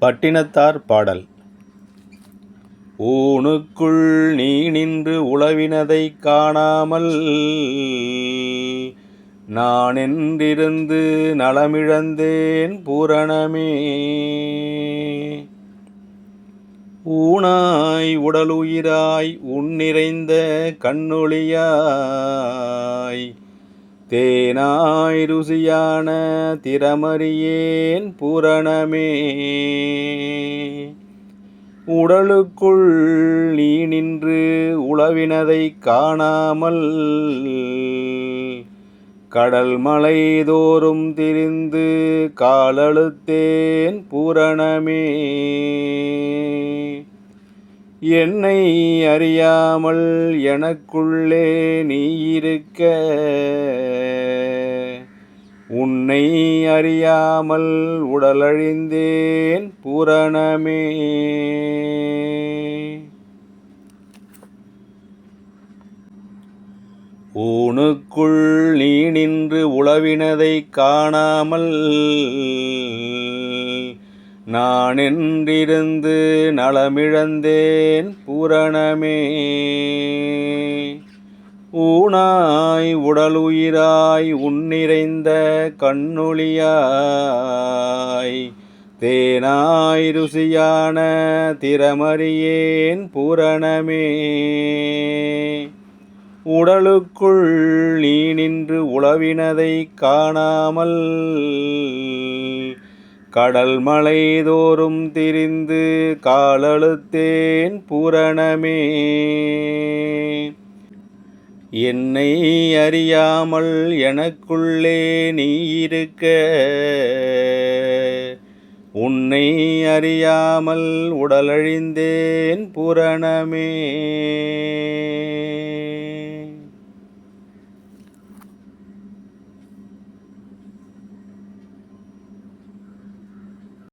பட்டினத்தார் பாடல். ஊனுக்குள் நீ நின்று உளவினதை காணாமல் நான் என்றிருந்து நலமிழந்தேன் பூரணமே. ஊனாய் உடலுயிராய் உன்னிறைந்த கண்ணொளியாய் தேனாய் ருசியான திறமறியேன் பூரணமே. உடலுக்குள் நீ நின்று உளவினதைக் காணாமல் கடல் மலை தோறும் திரிந்து காலழுத்தேன் பூரணமே. என்னை அறியாமல் எனக்குள்ளே நீ இருக்க உன்னை அறியாமல் உடலழிந்தேன் பூரணமே. ஊனுக்குள் நீ நின்று உளவினதைக் காணாமல் நானென்றிருந்து நலமிழந்தேன் பூரணமே. ஊனாய் உடலுயிராய் உன்னிறைந்த கண்ணொளியாய். தேனாய் ருசியான திறமறியேன் பூரணமே. உடலுக்குள் நீ நின்று உளவினதை காணாமல் கடல் மலை தோறும் திரிந்து காலழுத்தேன் பூரணமே. என்னை அறியாமல் எனக்குள்ளே நீ இருக்க. உன்னை அறியாமல் உடலழிந்தேன் புரணமே.